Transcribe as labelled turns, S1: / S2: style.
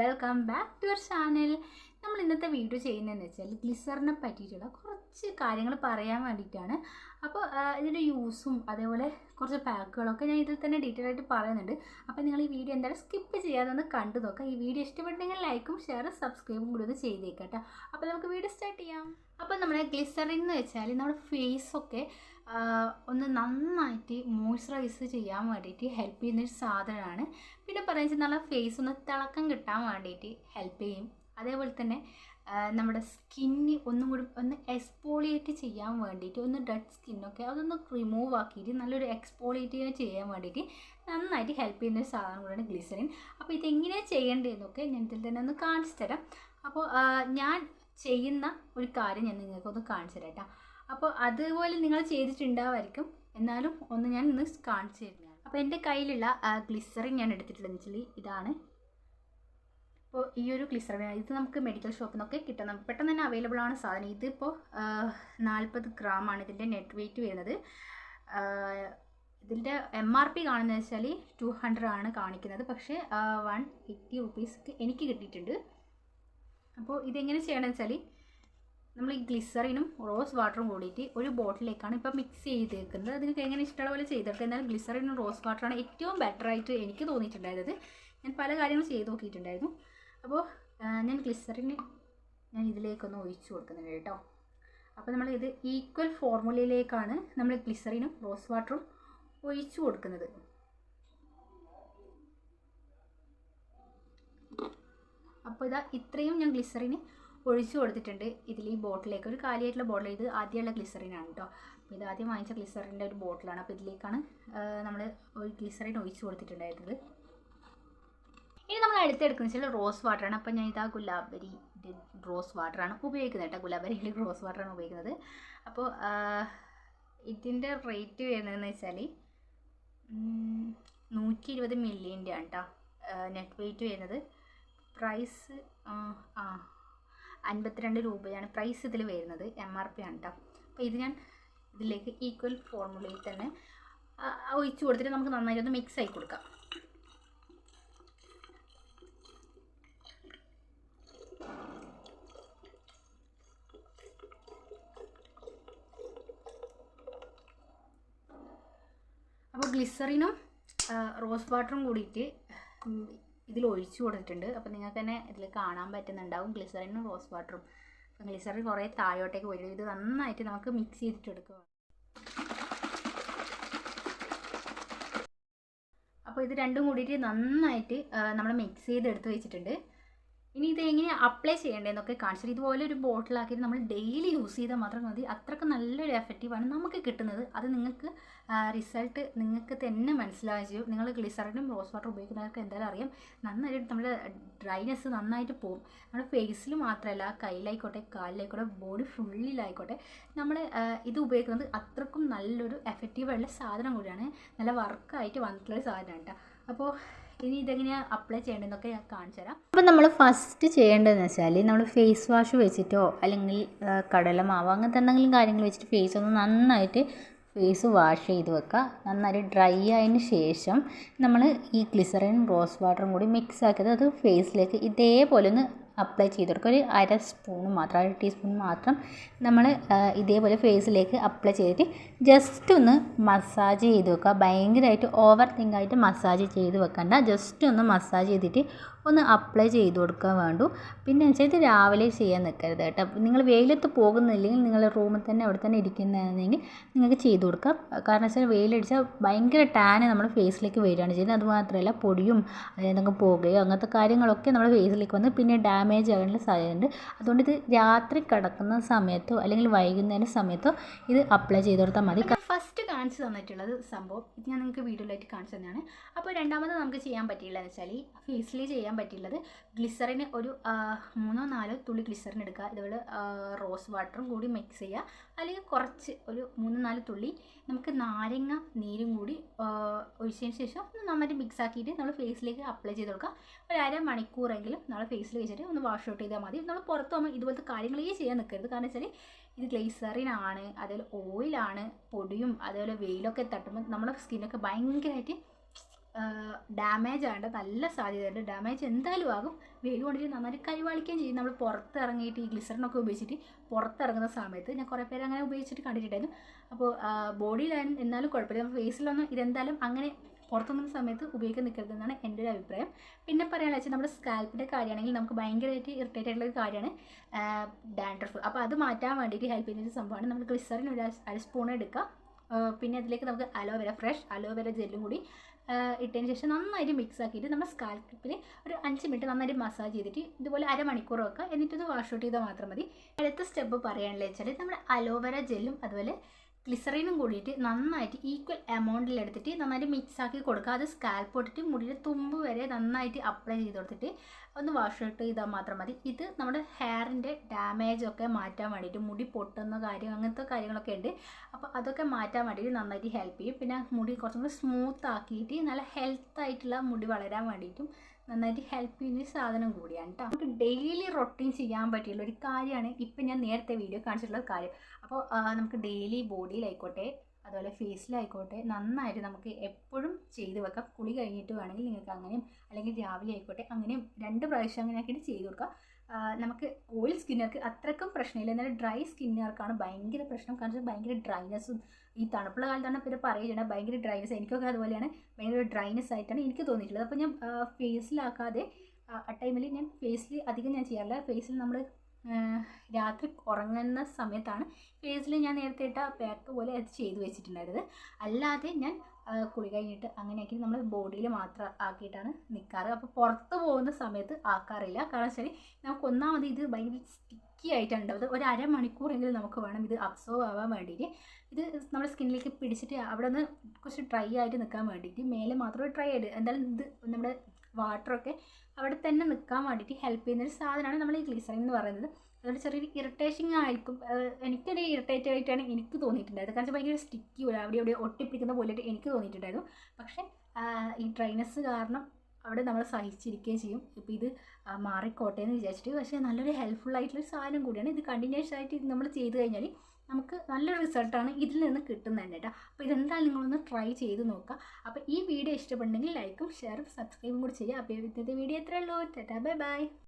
S1: Welcome back to your channel നമ്മൾ ഇന്നത്തെ video ചെയ്യുന്നതെന്ന് വെച്ചാൽ ഗ്ലിസറിനെ പറ്റിയിട്ടുള്ള കുറച്ച് കാര്യങ്ങൾ പറയാൻ വേണ്ടിയിട്ടാണ്. അപ്പോൾ ഇതിന്റെ യൂസും അതേപോലെ കുറച്ച് പാക്കുകളൊക്കെ ഞാൻ ഇതിൽ തന്നെ ഡീറ്റെയിൽ ആയിട്ട് പറയുന്നുണ്ട്. അപ്പോൾ നിങ്ങൾ ഈ വീഡിയോ എന്തായാലും സ്കിപ്പ് ചെയ്യാതെ ഒന്ന് കണ്ടു നോക്കാം. ഈ വീഡിയോ ഇഷ്ടപ്പെട്ടെങ്കിൽ ലൈക്കും ഷെയറും സബ്സ്ക്രൈബും കൂടി ഒന്ന് ചെയ്തേക്കാം കേട്ടോ. അപ്പോൾ നമുക്ക് വീഡിയോ സ്റ്റാർട്ട് ചെയ്യാം. അപ്പോൾ നമ്മുടെ ഗ്ലിസറിൻ എന്ന് വെച്ചാൽ നമ്മുടെ ഫേസൊക്കെ ഒന്ന് നന്നായിട്ട് മോയ്സ്ചറൈസ് ചെയ്യാൻ വേണ്ടിയിട്ട് ഹെൽപ്പ് ചെയ്യുന്ന ഒരു സാധനമാണ്. പിന്നെ പറയുന്നത് നല്ല ഫേസ് ഒന്ന് തിളക്കം കിട്ടാൻ വേണ്ടിയിട്ട് ഹെൽപ്പ് ചെയ്യും. അതേപോലെ തന്നെ നമ്മുടെ സ്കിന്നി ഒന്നും കൂടി ഒന്ന് എക്സ്പോളിയേറ്റ് ചെയ്യാൻ വേണ്ടിയിട്ട് ഒന്ന് ഡെഡ് സ്കിന്നൊക്കെ അതൊന്ന് റിമൂവ് ആക്കിയിട്ട് നല്ലൊരു എക്സ്പോളിയേറ്റ് ചെയ്യാൻ വേണ്ടിയിട്ട് നന്നായിട്ട് ഹെൽപ്പ് ചെയ്യുന്ന ഒരു സാധനം കൂടിയാണ് ഗ്ലിസറിൻ അപ്പോൾ ഇതെങ്ങനെയാണ് ചെയ്യേണ്ടതെന്നൊക്കെ ഞാൻ ഇതിൽ തന്നെ ഒന്ന് കാണിച്ചു തരാം. അപ്പോൾ ഞാൻ ചെയ്യുന്ന ഒരു കാര്യം ഞാൻ നിങ്ങൾക്കൊന്ന് കാണിച്ചു തരാം അപ്പോൾ അതുപോലെ നിങ്ങൾ ചെയ്തിട്ടുണ്ടാവായിരിക്കും. എന്നാലും ഒന്ന് ഞാൻ ഒന്ന് കാണിച്ചു തരുന്നതാണ്. അപ്പോൾ എന്റെ കയ്യിലുള്ള ഗ്ലിസറിൻ ഞാൻ എടുത്തിട്ടുള്ളതെന്ന് വെച്ചാൽ ഇതാണ്. അപ്പോൾ ഈ ഒരു ഗ്ലിസറിൻ ഇത് നമുക്ക് മെഡിക്കൽ ഷോപ്പിൽ നിന്നൊക്കെ കിട്ടുന്ന പെട്ടെന്ന് തന്നെ അവൈലബിൾ ആണ് സാധനം. ഇതിപ്പോൾ നാൽപ്പത് ആണ് ഇതിന്റെ നെറ്റ് വെയിറ്റ് വരുന്നത്. ഇതിന്റെ എം ആർ പി കാണുന്നത് വെച്ചാൽ ടു ഹൺഡ്രഡ് ആണ് കാണിക്കുന്നത്. പക്ഷേ വൺ എയ്റ്റി റുപ്പീസ് എനിക്ക് കിട്ടിയിട്ടുണ്ട്. അപ്പോൾ ഇതെങ്ങനെ ചെയ്യണമെന്ന് വെച്ചാൽ നമ്മൾ ഈ ഗ്ലിസറിനും റോസ് വാട്ടറും കൂടിയിട്ട് ഒരു ബോട്ടിലേക്കാണ് ഇപ്പോൾ മിക്സ് ചെയ്തേക്കുന്നത്. അത് നിങ്ങൾക്ക് എങ്ങനെ ഇഷ്ടമുള്ള പോലെ ചെയ്തെടുക്കുക എന്നാൽ ഗ്ലിസറിനും റോസ് വാട്ടറാണ് ഏറ്റവും ബെറ്ററായിട്ട് എനിക്ക് തോന്നിയിട്ടുണ്ടായത് ഞാൻ പല കാര്യങ്ങളും ചെയ്ത് നോക്കിയിട്ടുണ്ടായിരുന്നു. അപ്പോൾ ഞാൻ ഗ്ലിസറിന് ഞാൻ ഇതിലേക്കൊന്ന് ഒഴിച്ചു കൊടുക്കുന്നുണ്ട് കേട്ടോ. അപ്പോൾ നമ്മൾ ഇത് ഈക്വൽ ഫോർമുലയിലേക്കാണ് നമ്മൾ ഗ്ലിസറിനും റോസ് വാട്ടറും ഒഴിച്ചു കൊടുക്കുന്നത്. അപ്പോൾ ഇതാ ഇത്രയും ഞാൻ ഗ്ലിസറിന് ഒഴിച്ചു കൊടുത്തിട്ടുണ്ട്. ഇതിൽ ഈ ബോട്ടിലേക്ക് ഒരു കാലിയായിട്ടുള്ള ബോട്ടിൽ ഇത് ആദ്യമുള്ള ഗ്ലിസറിനാണ് കേട്ടോ. അപ്പോൾ ഇത് ആദ്യം വാങ്ങിച്ച ഗ്ലിസറിന്റെ ഒരു ബോട്ടിലാണ് അപ്പോൾ ഇതിലേക്കാണ് നമ്മൾ ഗ്ലിസറിൻ ഒഴിച്ചു കൊടുത്തിട്ടുണ്ടായിരുന്നത്. ഇനി നമ്മൾ അടുത്തെടുക്കുന്ന വെച്ചാൽ റോസ് വാട്ടറാണ്. അപ്പോൾ ഞാൻ ഇതാ ഗുലാബരി റോസ് വാട്ടറാണ് ഉപയോഗിക്കുന്നത് കേട്ടോ. ഗുലാബരിയിൽ റോസ് വാട്ടറാണ് ഉപയോഗിക്കുന്നത്. അപ്പോൾ ഇതിന്റെ റേറ്റ് വരുന്നതെന്ന് വെച്ചാൽ നൂറ്റി ഇരുപത് മില്ലിന്റെ ആണ് കേട്ടോ. നെറ്റ് വെയിറ്റ് വരുന്നത്. പ്രൈസ് ആ അൻപത്തിരണ്ട് രൂപയാണ് പ്രൈസ് ഇതിൽ വരുന്നത്. എം ആർ പി ആണ് കേട്ടോ. അപ്പോൾ ഇത് ഞാൻ ഇതിലേക്ക് ഈക്വൽ ഫോർമുലയിൽ തന്നെ ഒഴിച്ച് കൊടുത്തിട്ട് നമുക്ക് നന്നായിട്ട് ഒന്ന് മിക്സ് ആയി കൊടുക്കാം. ഗ്ലിസറിനും റോസ് വാട്ടറും കൂടിയിട്ട് ഇതിൽ ഒഴിച്ചു കൊടുത്തിട്ടുണ്ട്. അപ്പോൾ നിങ്ങൾക്ക് തന്നെ ഇതിൽ കാണാൻ പറ്റുന്നുണ്ടാവും ഗ്ലിസറിനും റോസ് വാട്ടറും അപ്പം ഗ്ലിസറിൻ കുറേ താഴോട്ടേക്ക് വരും ഇത് നന്നായിട്ട് നമുക്ക് മിക്സ് ചെയ്തിട്ട് എടുക്കുക. അപ്പോൾ ഇത് രണ്ടും കൂടിയിട്ട് നന്നായിട്ട് നമ്മൾ മിക്സ് ചെയ്ത് എടുത്ത് വെച്ചിട്ടുണ്ട്. ഇനി ഇത് എങ്ങനെ അപ്ലൈ ചെയ്യേണ്ടതെന്നൊക്കെ കാണിച്ചത് ഇതുപോലെ ഒരു ബോട്ടിലാക്കിയിട്ട് നമ്മൾ ഡെയിലി യൂസ് ചെയ്താൽ മാത്രം മതി. അത്രയ്ക്ക് നല്ലൊരു എഫക്റ്റീവാണ് നമുക്ക് കിട്ടുന്നത്. അത് നിങ്ങൾക്ക് റിസൾട്ട് നിങ്ങൾക്ക് തന്നെ മനസ്സിലാവുകയും ചെയ്യും. നിങ്ങൾ ഗ്ലിസറിനും റോസ് വാട്ടർ ഉപയോഗിക്കുന്നവർക്ക് എന്തായാലും അറിയാം. നന്നായിട്ട് നമ്മുടെ ഡ്രൈനെസ് നന്നായിട്ട് പോകും. നമ്മുടെ ഫേസിൽ മാത്രമല്ല കയ്യിലായിക്കോട്ടെ കാലിലായിക്കോട്ടെ ബോഡി ഫുള്ളിലായിക്കോട്ടെ നമ്മൾ ഇത് ഉപയോഗിക്കുന്നത് അത്രക്കും നല്ലൊരു എഫക്റ്റീവായിട്ടുള്ള സാധനം കൂടിയാണ്. നല്ല വർക്കായിട്ട് വന്നിട്ടുള്ളൊരു സാധനമാണ് കേട്ടോ. അപ്പോൾ ഇനി ഇതെങ്ങനെയാണ് അപ്ലൈ ചെയ്യേണ്ടതെന്നൊക്കെ ഞാൻ കാണിച്ചു തരാം. അപ്പോൾ നമ്മൾ ഫസ്റ്റ് ചെയ്യേണ്ടതെന്ന് വെച്ചാൽ നമ്മൾ ഫേസ് വാഷ് വെച്ചിട്ടോ അല്ലെങ്കിൽ കടലമാവോ കടലമാവ് അങ്ങനത്തെ എന്തെങ്കിലും കാര്യങ്ങൾ വെച്ചിട്ട് ഫേസ് ഒന്ന് നന്നായിട്ട് ഫേസ് വാഷ് ചെയ്ത് വെക്കുക. നന്നായിട്ട് ഡ്രൈ ആയതിന് ശേഷം നമ്മൾ ഈ ഗ്ലിസറിൻ റോസ് വാട്ടറും കൂടി മിക്സ് ആക്കിയത് അത് ഫേസിലേക്ക് ഇതേപോലെ ഒന്ന് അപ്ലൈ ചെയ്ത് കൊടുക്കുക ഒരു അര സ്പൂൺ മാത്രം അര ടീസ്പൂൺ മാത്രം നമ്മൾ ഇതേപോലെ ഫേസിലേക്ക് അപ്ലൈ ചെയ്തിട്ട് ജസ്റ്റ് ഒന്ന് മസാജ് ചെയ്ത് വെക്കുക. ഭയങ്കരമായിട്ട് ഓവർ തിങ്ക് ആയിട്ട് മസാജ് ചെയ്ത് വെക്കണ്ട. ജസ്റ്റ് ഒന്ന് മസാജ് ചെയ്തിട്ട് ഒന്ന് അപ്ലൈ ചെയ്ത് കൊടുക്കാൻ വേണ്ടു. പിന്നെ വെച്ചാൽ ഇത് രാവിലെ ചെയ്യാൻ നിൽക്കരുത് കേട്ടോ. നിങ്ങൾ വെയിലത്ത് പോകുന്നില്ലെങ്കിൽ നിങ്ങൾ റൂമിൽ തന്നെ അവിടെ തന്നെ ഇരിക്കുന്നതാണെങ്കിൽ നിങ്ങൾക്ക് ചെയ്ത് കൊടുക്കാം. കാരണം വെച്ചാൽ വെയിലടിച്ചാൽ ഭയങ്കര ടാന് നമ്മുടെ ഫേസിലേക്ക് വരികയാണ് ചെയ്യുന്നത്. അതുമാത്രമല്ല പൊടിയും അതായത് പോകുകയോ അങ്ങനത്തെ കാര്യങ്ങളൊക്കെ നമ്മുടെ ഫേസിലേക്ക് വന്ന് പിന്നെ ഡാമേജ് ആകാനുള്ള സാധ്യതയുണ്ട് അതുകൊണ്ട് ഇത് രാത്രി കിടക്കുന്ന സമയത്തോ അല്ലെങ്കിൽ വൈകുന്നേര സമയത്തോ ഇത് അപ്ലൈ ചെയ്ത് കൊടുത്താൽ മതി. ഫസ്റ്റ് കാണിച്ചു തന്നിട്ടുള്ളത് സംഭവം. ഇത് ഞാൻ നിങ്ങൾക്ക് വീഡിയോയിലായിട്ട് കാണിച്ചു തന്നെയാണ്. അപ്പോൾ രണ്ടാമത് നമുക്ക് ചെയ്യാൻ പറ്റിയില്ലെന്ന് വെച്ചാൽ ഫേസിൽ ചെയ്യാൻ പറ്റിയുള്ളത് ഗ്ലിസറിന് ഒരു മൂന്നോ നാലോ തുള്ളി ഗ്ലിസറിൻ എടുക്കുക. ഇതുപോലെ റോസ് വാട്ടറും കൂടി മിക്സ് ചെയ്യുക. അല്ലെങ്കിൽ കുറച്ച് ഒരു മൂന്ന് നാല് തുള്ളി നമുക്ക് നാരങ്ങ നീരും കൂടി ഒഴിച്ചതിന് ശേഷം നന്നായിട്ട് മിക്സ് ആക്കിയിട്ട് നമ്മൾ ഫേസിലേക്ക് അപ്ലൈ ചെയ്ത് കൊടുക്കുക. ഒരു അര മണിക്കൂറെങ്കിലും നമ്മൾ ഫേസിൽ വെച്ചിട്ട് ഒന്ന് വാഷ് ഔട്ട് ചെയ്താൽ മതി. നമ്മൾ പുറത്ത് പോകുമ്പോൾ ഇതുപോലത്തെ കാര്യങ്ങളേ ചെയ്യാൻ നിൽക്കരുത്. കാരണം വെച്ചാൽ ഇത് ഗ്ലേസറിനാണ് അതേപോലെ ഓയിലാണ് പൊടിയും അതേപോലെ വെയിലൊക്കെ തട്ടുമ്പോൾ നമ്മുടെ സ്കിന്നൊക്കെ ഭയങ്കരമായിട്ട് ഡാമേജ് ആകേണ്ട നല്ല സാധ്യതയുണ്ട്. ഡാമേജ് എന്തായാലും ആകും. വെയിൽ കൊണ്ടിട്ട് നന്നായിട്ട് കഴിവാളിക്കുകയും ചെയ്യും. നമ്മൾ പുറത്തിറങ്ങിയിട്ട് ഈ ഗ്ലിസറിനൊക്കെ ഉപയോഗിച്ചിട്ട് പുറത്തിറങ്ങുന്ന സമയത്ത് ഞാൻ കുറേ പേര് അങ്ങനെ ഉപയോഗിച്ചിട്ട് കണ്ടിട്ടുണ്ടായിരുന്നു. അപ്പോൾ ബോഡിയിൽ എന്നാലും കുഴപ്പമില്ല. നമ്മൾ ഫേസിലൊന്നും ഇതെന്തായാലും അങ്ങനെ പുറത്തുനിന്ന സമയത്ത് ഉപയോഗിക്കാൻ നിൽക്കരുതെന്നാണ് എന്റെ ഒരു അഭിപ്രായം. പിന്നെ പറയാനുള്ള വെച്ചാൽ നമ്മുടെ സ്കാൽപ്പിന്റെ കാര്യമാണെങ്കിൽ നമുക്ക് ഭയങ്കരമായിട്ട് ഇറിറ്റേറ്റ് ആയിട്ടുള്ള ഒരു കാര്യമാണ് ഡാൻഡ്രഫ് അപ്പോൾ അത് മാറ്റാൻ വേണ്ടിയിട്ട് ഹെൽപ്പ് ചെയ്യുന്ന ഒരു സംഭവമാണ്. നമ്മൾ ഗ്ലിസറിൻ ഒരു അര സ്പൂൺ എടുക്കുക. പിന്നെ അതിലേക്ക് നമുക്ക് അലോവേര ഫ്രഷ് അലോവേര ജെല്ലും കൂടി ഇട്ടതിന് ശേഷം നന്നായിട്ട് മിക്സ് ആക്കിയിട്ട് നമ്മുടെ സ്കാൽപ്പിൽ ഒരു അഞ്ച് മിനിറ്റ് നന്നായിട്ട് മസാജ് ചെയ്തിട്ട് ഇതുപോലെ അരമണിക്കൂർ വെക്കുക. എന്നിട്ടത് വാഷ് ഔട്ട് ചെയ്താൽ മാത്രം മതി. അടുത്ത സ്റ്റെപ്പ് പറയാനുള്ള വെച്ചാൽ നമ്മുടെ അലോവേര ജെല്ലും അതുപോലെ ഗ്ലിസറിനും കൂടിയിട്ട് നന്നായിട്ട് ഈക്വൽ എമൗണ്ടിൽ എടുത്തിട്ട് നന്നായിട്ട് മിക്സ് ആക്കി കൊടുക്കുക. അത് സ്കാൽപ്പ് ഇട്ടിട്ട് മുടിയുടെ തുമ്പ് വരെ നന്നായിട്ട് അപ്ലൈ ചെയ്ത് കൊടുത്തിട്ട് ഒന്ന് വാഷ് ഔട്ട് ചെയ്താൽ മാത്രം മതി. ഇത് നമ്മുടെ ഹെയറിന്റെ ഡാമേജ് ഒക്കെ മാറ്റാൻ വേണ്ടിയിട്ട് മുടി പൊട്ടുന്ന കാര്യം അങ്ങനത്തെ കാര്യങ്ങളൊക്കെ ഉണ്ട്. അപ്പോൾ അതൊക്കെ മാറ്റാൻ വേണ്ടിയിട്ട് നന്നായിട്ട് ഹെൽപ്പ് ചെയ്യും. പിന്നെ മുടി കുറച്ചും കൂടി സ്മൂത്ത് ആക്കിയിട്ട് നല്ല ഹെൽത്ത് ആയിട്ടുള്ള മുടി വളരാൻ വേണ്ടിയിട്ടും നന്നായിട്ട് ഹെൽപ്പ് ചെയ്യുന്ന ഒരു സാധനം കൂടിയാണ് കേട്ടോ നമുക്ക് ഡെയിലി റൊട്ടീൻ ചെയ്യാൻ പറ്റിയുള്ള ഒരു കാര്യമാണ് ഇപ്പം ഞാൻ നേരത്തെ വീഡിയോ കാണിച്ചിട്ടുള്ള കാര്യം. അപ്പോൾ നമുക്ക് ഡെയിലി ബോഡിയിലായിക്കോട്ടെ അതുപോലെ ഫേസിലായിക്കോട്ടെ നന്നായിട്ട് നമുക്ക് എപ്പോഴും ചെയ്ത് വെക്കാം. കുളി കഴിഞ്ഞിട്ട് വേണമെങ്കിൽ നിങ്ങൾക്ക് അങ്ങനെയും അല്ലെങ്കിൽ രാവിലെ ആയിക്കോട്ടെ അങ്ങനെയും രണ്ട് പ്രാവശ്യം അങ്ങനെയൊക്കെ ചെയ്ത് കൊടുക്കുക നമുക്ക് ഓയിൽ സ്കിന്നുകാർക്ക് അത്രക്കും പ്രശ്നമില്ല. എന്നാൽ ഡ്രൈ സ്കിന്നുകാർക്കാണ് ഭയങ്കര പ്രശ്നം. കാരണം ഭയങ്കര ഡ്രൈനെസ്സും ഈ തണുപ്പുള്ള കാലത്താണ് പിന്നെ പറയുന്നത് ഭയങ്കര ഡ്രൈനെസ് എനിക്കൊക്കെ അതുപോലെയാണ്. ഭയങ്കര ഡ്രൈനെസ് ആയിട്ടാണ് എനിക്ക് തോന്നിയിട്ടുള്ളത്. അപ്പോൾ ഞാൻ ഫേസിലാക്കാതെ ആ ടൈമിൽ ഞാൻ ഫേസിൽ അധികം ഞാൻ ചെയ്യാറില്ല. ഫേസിൽ നമ്മൾ രാത്രി ഉറങ്ങുന്ന സമയത്താണ് ഫേസിൽ ഞാൻ നേരത്തെ ഇട്ട പാക്ക് പോലെ അത് ചെയ്ത് വെച്ചിട്ടുണ്ടായിരുന്നത്. അല്ലാതെ ഞാൻ കുളി കഴിഞ്ഞിട്ട് അങ്ങനെയാക്കി നമ്മൾ ബോഡിയിൽ മാത്രം ആക്കിയിട്ടാണ് നിൽക്കാറ് അപ്പോൾ പുറത്ത് പോകുന്ന സമയത്ത് ആക്കാറില്ല. കാരണം വെച്ചാൽ നമുക്ക് ഒന്നാമത് ഇത് ഭയങ്കര സ്റ്റിക്കി ആയിട്ടാണ് ഉണ്ടാവുന്നത്. ഒരു അരമണിക്കൂറെങ്കിലും നമുക്ക് വേണം ഇത് അബ്സോർവ് ആവാൻ വേണ്ടിയിട്ട്. ഇത് നമ്മുടെ സ്കിന്നിലേക്ക് പിടിച്ചിട്ട് അവിടെ ഒന്ന് കുറച്ച് ഡ്രൈ ആയിട്ട് നിൽക്കാൻ വേണ്ടിയിട്ട് മേലെ മാത്രമേ ഡ്രൈ ആയിട്ട്. എന്തായാലും ഇത് നമ്മുടെ വാട്ടറൊക്കെ അവിടെ തന്നെ നിൽക്കാൻ വേണ്ടിയിട്ട് ഹെൽപ്പ് ചെയ്യുന്ന ഒരു സാധനമാണ് നമ്മൾ ഈ ഗ്ലീസറിൻ എന്ന് പറയുന്നത്. അതുകൊണ്ട് ചെറിയൊരു ഇറിറ്റേഷൻ ആയിരിക്കും. എനിക്കൊരു ഇറിറ്റേറ്റ് ആയിട്ടാണ് എനിക്ക് തോന്നിയിട്ടുണ്ടായത്. കാരണം ഭയങ്കര സ്റ്റിക്കി പോലെ അവിടെ ഇവിടെ ഒട്ടിപ്പിടിക്കുന്ന പോലെയായിട്ട് എനിക്ക് തോന്നിയിട്ടുണ്ടായിരുന്നു. പക്ഷേ ഈ ഡ്രൈനസ് കാരണം അവിടെ നമ്മൾ സഹിച്ചിരിക്കുകയും ചെയ്യും. ഇപ്പോൾ ഇത് മാറിക്കോട്ടെ എന്ന് വിചാരിച്ചിട്ട് പക്ഷേ നല്ലൊരു ഹെൽപ്ഫുൾ ആയിട്ടുള്ള സാധനം കൂടിയാണ്. ഇത് കണ്ടിന്യൂസ് ആയിട്ട് ഇത് നമ്മൾ ചെയ്ത് കഴിഞ്ഞാൽ നമുക്ക് നല്ലൊരു റിസൾട്ടാണ് ഇതിൽ നിന്ന് കിട്ടുന്നത് തന്നെ കേട്ടോ. അപ്പോൾ ഇതെന്തായാലും നിങ്ങളൊന്ന് ട്രൈ ചെയ്ത് നോക്കുക. അപ്പോൾ ഈ വീഡിയോ ഇഷ്ടപ്പെട്ടെങ്കിൽ ലൈക്കും ഷെയറും സബ്സ്ക്രൈബും കൂടി ചെയ്യുക. അപ്പോൾ ഇന്നത്തെ വീഡിയോ എത്രയേ ഉള്ളൂ. Tata bye by